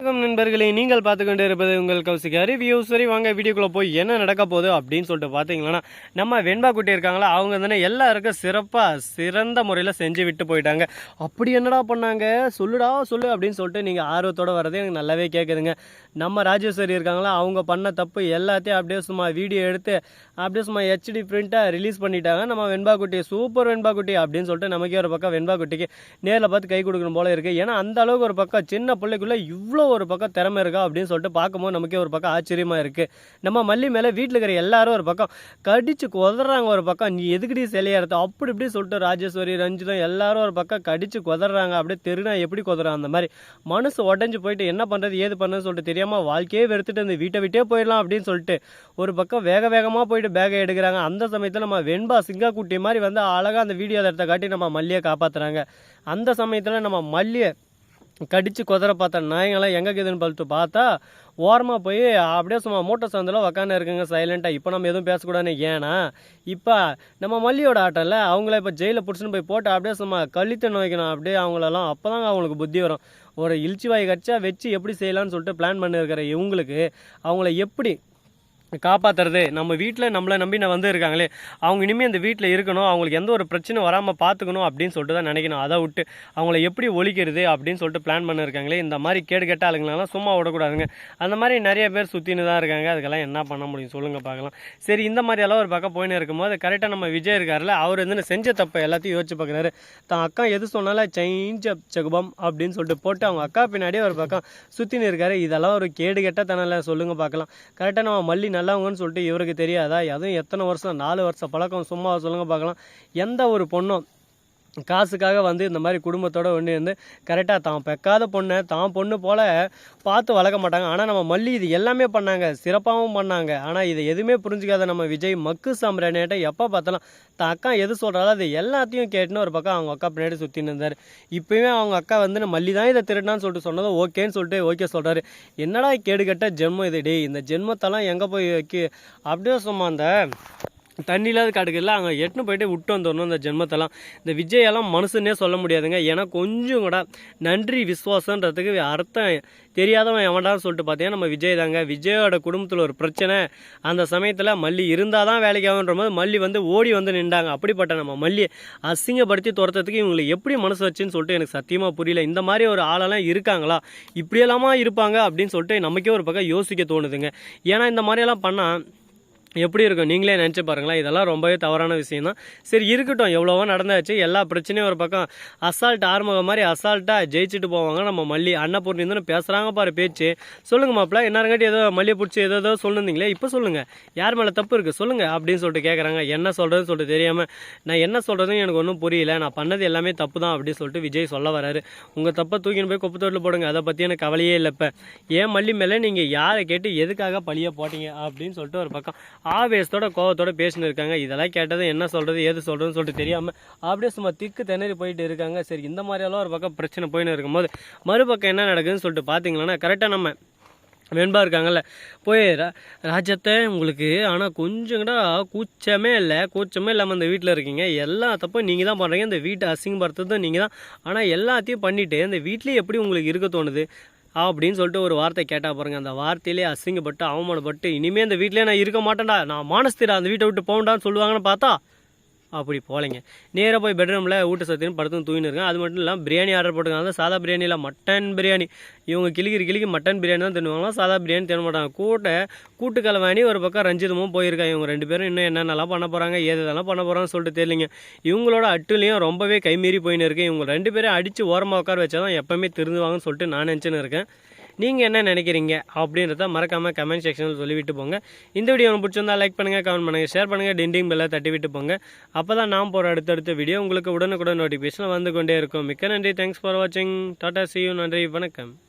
வணக்கம் நண்பர்களே நீங்கள் பார்த்து கொண்டு இருப்பது உங்கள் கௌசிகா ரிவ்யூ சரி வாங்க வீடியோக்குள்ளே போய் என்ன நடக்க போகுது அப்படின்னு சொல்லிட்டு பார்த்தீங்கன்னா நம்ம வெண்பா குட்டி இருக்காங்களா? அவங்க தானே எல்லாருக்கும் சிறப்பாக சிறந்த முறையில் செஞ்சு விட்டு போயிட்டாங்க. அப்படி என்னடா பண்ணாங்க? சொல்லுடா சொல்லு அப்படின்னு சொல்லிட்டு நீங்கள் ஆர்வத்தோட வரது எனக்கு நல்லாவே கேட்குதுங்க நம்ம ராஜேஸ்வரி இருக்காங்களா? அவங்க பண்ண தப்பு எல்லாத்தையும் அப்படியே சும்மா வீடியோ எடுத்து அப்படியே சும்மா ஹெச்டி பிரிண்ட்டாக ரிலீஸ் பண்ணிட்டாங்க. நம்ம வெண்பா குட்டி சூப்பர் வெண்பா குட்டி அப்படின்னு சொல்லிட்டு நமக்கே ஒரு பக்கம் வெண்பா குட்டிக்கு நேரில் பார்த்து கை கொடுக்கணும் போல இருக்குது ஏன்னா அந்த அளவுக்கு ஒரு பக்கம் சின்ன பிள்ளைக்குள்ளே இவ்வளோ ஒரு பக்கம் திறமை இருக்கா அப்படின்னு சொல்லிட்டு பார்க்கும்போது நமக்கே ஒரு பக்கம் ஆச்சரியமாக இருக்குது நம்ம மல்லி மேலே வீட்டில் இருக்கிற எல்லாரும் ஒரு பக்கம் கடிச்சு கொதறாங்க ஒரு பக்கம் நீ எதுக்கடி சிலையா எடுத்த அப்படி இப்படி சொல்லிட்டு ராஜேஸ்வரி ரஞ்சிதம் எல்லாரும் ஒரு பக்கம் கடிச்சு கொதறாங்க. அப்படியே தெருனா எப்படி குதறான் அந்த மாதிரி. மனசு உடஞ்சி போயிட்டு என்ன பண்ணுறது ஏது பண்ணுறது சொல்லிட்டு தெரியாமல் வாழ்க்கையே வெறுத்துட்டு இந்த வீட்டை விட்டே போயிடலாம் அப்படின்னு சொல்லிட்டு ஒரு பக்கம் வேக வேகமாக போயிட்டு பேகை எடுக்கிறாங்க. அந்த சமயத்தில் நம்ம வெண்பா சிங்கா குட்டி மாதிரி வந்து அழகாக அந்த வீடியோ எடுத்த காட்டி நம்ம மல்லியை காப்பாற்றுறாங்க அந்த சமயத்தில் நம்ம மல்லியை கடித்து குதிரை பார்த்த நாயங்களாம் எங்கே இருக்குதுன்னு பார்த்து பார்த்தா ஓரமாக போய் அப்படியே சும்மா மூட்டை சந்தில் உக்காந்து இருக்குங்க சைலண்ட்டாக இப்போ நம்ம எதுவும் பேசக்கூடாதுன்னு ஏன்னா இப்போ நம்ம மல்லியோட ஆட்டம்ல அவங்கள இப்போ ஜெயிலில் பிடிச்சின்னு போய் போட்டு அப்படியே சும்மா கழித்து நோய்க்கணும் அப்படியே அவங்களெல்லாம் அப்போ தாங்க அவங்களுக்கு புத்தி வரும். ஒரு இழுச்சி வாய் கடிச்சா வச்சு எப்படி செய்யலாம்னு சொல்லிட்டு பிளான் பண்ணியிருக்கிற இவங்களுக்கு அவங்கள எப்படி காப்பாற்றுறது நம்ம வீட்டில் நம்மளை நம்பி நான் வந்து இருக்காங்களே அவங்க இனிமேல் இந்த வீட்டில் இருக்கணும் அவங்களுக்கு எந்த ஒரு பிரச்சனை வராமல் பார்த்துக்கணும் அப்படின்னு சொல்லிட்டு தான் நினைக்கணும். அதை விட்டு அவங்கள எப்படி ஒழிக்கிறது அப்படின்னு சொல்லிட்டு பிளான் பண்ணியிருக்காங்களே இந்த மாதிரி கேடு கெட்ட ஆளுங்களெல்லாம் சும்மா விடக்கூடாதுங்க. அந்த மாதிரி நிறைய பேர் சுற்றின்னு தான் இருக்காங்க. அதுக்கெல்லாம் என்ன பண்ண முடியும்? சொல்லுங்கள் பார்க்கலாம். சரி இந்த மாதிரி எல்லாம் ஒரு பக்கம் போயின்னு இருக்கும்போது கரெக்டாக நம்ம விஜய் இருக்கார்ல அவர் வந்து செஞ்ச தப்பை எல்லாத்தையும் யோசிச்சு பார்க்குறாரு தான் அக்கா எது சொன்னாலும் சைஞ்ச செகுபம் அப்படின்னு சொல்லிட்டு போட்டு அவங்க அக்கா பின்னாடியே ஒரு பக்கம் சுற்றின்னு இருக்காரு. இதெல்லாம் ஒரு கேடு கெட்ட தனல சொல்லுங்கள் பார்க்கலாம் கரெக்டாக நம்ம மல்லி நல்லவங்கன்னு சொல்லிட்டு இவருக்கு தெரியாதா? அதுவும் எத்தனை வருஷம்? நாலு வருஷம் பழக்கம். சும்மா சொல்லுங்க பார்க்கலாம். எந்த ஒரு பொண்ணும் காசுக்காக வந்து இந்த மாதிரி குடும்பத்தோடு ஒன்று வந்து கரெக்டாக தான் பெக்காத பொண்ணை தான் பொண்ணு போல் பார்த்து வளர்க்க மாட்டாங்க. ஆனால் நம்ம மல்லி இது எல்லாமே பண்ணாங்க. சிறப்பாகவும் பண்ணாங்க. ஆனால் இதை எதுவுமே புரிஞ்சுக்காத நம்ம விஜய் மக்கு சாம்பிராணியாட்ட எப்போ பார்த்தாலும் தான் அக்கா எது சொல்கிறாலும் அது எல்லாத்தையும் கேட்டுன்னு ஒரு பக்கம் அவங்க அக்கா பின்னாடி சுற்றின்னு இருந்தார். இப்போயுமே அவங்க அக்கா வந்து மல்லி தான் இதை திருடான்னு சொல்லிட்டு சொன்னதும் ஓகேன்னு சொல்லிட்டு ஓகே சொல்கிறாரு என்னடா கேடுகட்ட ஜென்மம் இது டேய்? இந்த ஜென்மத்தெல்லாம் எங்கே போய் வைக்க? அப்படியே சும்மா அந்த தண்ணி இல்லாத காட்டுக்கெல்லாம் அங்கே எட்டுன்னு போயிட்டு விட்டு வந்துடணும் இந்த ஜென்மத்தெல்லாம். இந்த விஜயெல்லாம் மனுஷனே சொல்ல முடியாதுங்க. ஏன்னா கொஞ்சம் கூட நன்றி விசுவாசன்றதுக்கு அர்த்தம் தெரியாதவன் எவன்டான்னு சொல்லிட்டு பார்த்தீங்கன்னா நம்ம விஜய் தாங்க. விஜயோட குடும்பத்தில் ஒரு பிரச்சனை. அந்த சமயத்தில் மல்லி இருந்தால் தான் வேலைக்கு ஆகுன்ற போது மல்லி வந்து ஓடி வந்து நின்றாங்க. அப்படிப்பட்ட நம்ம மல்லியை அசிங்கப்படுத்தி துரத்துறதுக்கு இவங்களுக்கு எப்படி மனசு வச்சுன்னு சொல்லிட்டு எனக்கு சத்தியமாக புரியல. இந்த மாதிரி ஒரு ஆளெல்லாம் இருக்காங்களா? இப்படியெல்லாமா இருப்பாங்க அப்படின்னு சொல்லிட்டு நமக்கே ஒரு பக்கம் யோசிக்க தோணுதுங்க. ஏன்னா இந்த மாதிரியெல்லாம் பண்ணால் எப்படி இருக்கும்? நீங்களே நினச்சி பாருங்களேன். இதெல்லாம் ரொம்பவே தவறான விஷயம் தான் சரி இருக்கட்டும். எவ்வளவோ நடந்தாச்சு. எல்லா பிரச்சனையும் ஒரு பக்கம் அசால்ட் ஆறுமுகம் மாதிரி அசால்ட்டாக ஜெயிச்சுட்டு போவாங்க. நம்ம மல்லி அன்னபூர்ணி தானே பேசுகிறாங்க பாரு பேச்சு. சொல்லுங்க மாப்பிள்ள என்னருங்காட்டி ஏதோ மல்லியை பிடிச்சி ஏதோ ஏதோ சொல்லுந்தீங்களே இப்போ சொல்லுங்கள் யார் மேலே தப்பு இருக்குது சொல்லுங்கள் அப்படின்னு சொல்லிட்டு கேட்குறாங்க என்ன சொல்கிறதுன்னு சொல்லிட்டு தெரியாமல் நான் என்ன சொல்கிறதுன்னு எனக்கு ஒன்றும் புரியல. நான் பண்ணது எல்லாமே தப்பு தான் அப்படின்னு சொல்லிட்டு விஜய் சொல்ல வராரு. உங்கள் தப்பை தூக்கின்னு போய் குப்பை தொட்டில் போடுங்க. அதை பற்றி எனக்கு கவலையே இல்லை இப்போ. ஏன் மல்லி மேலே நீங்கள் யாரை கேட்டு எதுக்காக பழியை போட்டீங்க? அப்படின்னு சொல்லிட்டு ஒரு பக்கம் ஆவேசத்தோட கோவத்தோட பேசினு இருக்காங்க இதெல்லாம் கேட்டது என்ன சொல்கிறது ஏது சொல்கிறதுன்னு சொல்லிட்டு தெரியாமல் அப்படியே சும்மா திக்கு திணறி போயிட்டு இருக்காங்க. சரி இந்த மாதிரியெல்லாம் ஒரு பக்கம் பிரச்சனை போயின்னு இருக்கும்போது மறுபக்கம் என்ன நடக்குதுன்னு சொல்லிட்டு பார்த்தீங்கன்னா கரெக்டாக நம்ம வெண்பா இருக்காங்கல்ல போய் ரா- ராஜத்தை உங்களுக்கு ஆனால் கொஞ்சம் கூட கூச்சமே இல்லை கூச்சமே இல்லாமல் இந்த வீட்டில் இருக்கீங்க. எல்லா தப்பும் நீங்கள் தான் பண்ணுறீங்க இந்த வீட்டை அசிங்கப்படுத்துறதும் நீங்கள் தான் ஆனால் எல்லாத்தையும் பண்ணிவிட்டு இந்த வீட்லேயே எப்படி உங்களுக்கு இருக்க தோணுது? அப்படின்னு சொல்லிட்டு ஒரு வார்த்தை கேட்டால் பாருங்க. அந்த வார்த்தையிலே அசிங்கப்பட்டு அவமானப்பட்டு இனிமேல் இந்த வீட்டிலே நான் இருக்க மாட்டேன்டா. நான் மானஸ்திரா அந்த வீட்டை விட்டு போகண்டான்னு சொல்லுவாங்கன்னு பார்த்தா அப்படி போகலைங்க நேராக போய் பெட்ரூமில் ஊட்ட சத்தின்னு படுத்து தூங்கின்னு இருக்கேன். அது மட்டும் இல்லாமல் பிரியாணி ஆர்டர் போட்டுருக்காங்க சாதா பிரியாணியில் மட்டன் பிரியாணி இவங்க கிளிக்கிற கிளிக்கு மட்டன் பிரியாணி தான் தின்னுவாங்களா சாதா பிரியாணி தின மாட்டாங்க. கூட்ட கூட்டுக்கலை ஒரு பக்கம் ரஞ்சிதமும் போயிருக்காங்க இவங்க ரெண்டு பேரும் இன்னும் என்னென்னலாம் பண்ண போகிறாங்க ஏது பண்ண போகிறாங்கன்னு சொல்லிட்டு தெரியலிங்க. இவங்களோட அட்டுலையும் ரொம்பவே கைமீறி போயின்னு இருக்கேன் இவங்க ரெண்டு பேரும் அடித்து ஓரமாக உட்கார வச்சா தான் எப்போவுமே திருந்துவாங்கன்னு சொல்லிட்டு நான் நினச்சின்னு இருக்கேன். நீங்கள் என்ன நினைக்கிறீங்க அப்படின்றத மறக்காமல் கமெண்ட் செக்ஷனில் சொல்லிவிட்டு போங்க. இந்த வீடியோ உங்களுக்கு பிடிச்சிருந்தா லைக் பண்ணுங்கள் கமெண்ட் பண்ணுங்கள் ஷேர் பண்ணுங்கள் டிண்டிங் பெல்லை தட்டி விட்டு போங்க. அப்போ தான் நான் போகிற அடுத்தடுத்த வீடியோ உங்களுக்கு உடனுக்குடன் நோட்டிஃபிகேஷன் வந்து கொண்டே இருக்கும். மிக்க நன்றி. தேங்க்ஸ் ஃபார் வாட்சிங் டாடா சி யூ நன்றி. வணக்கம்.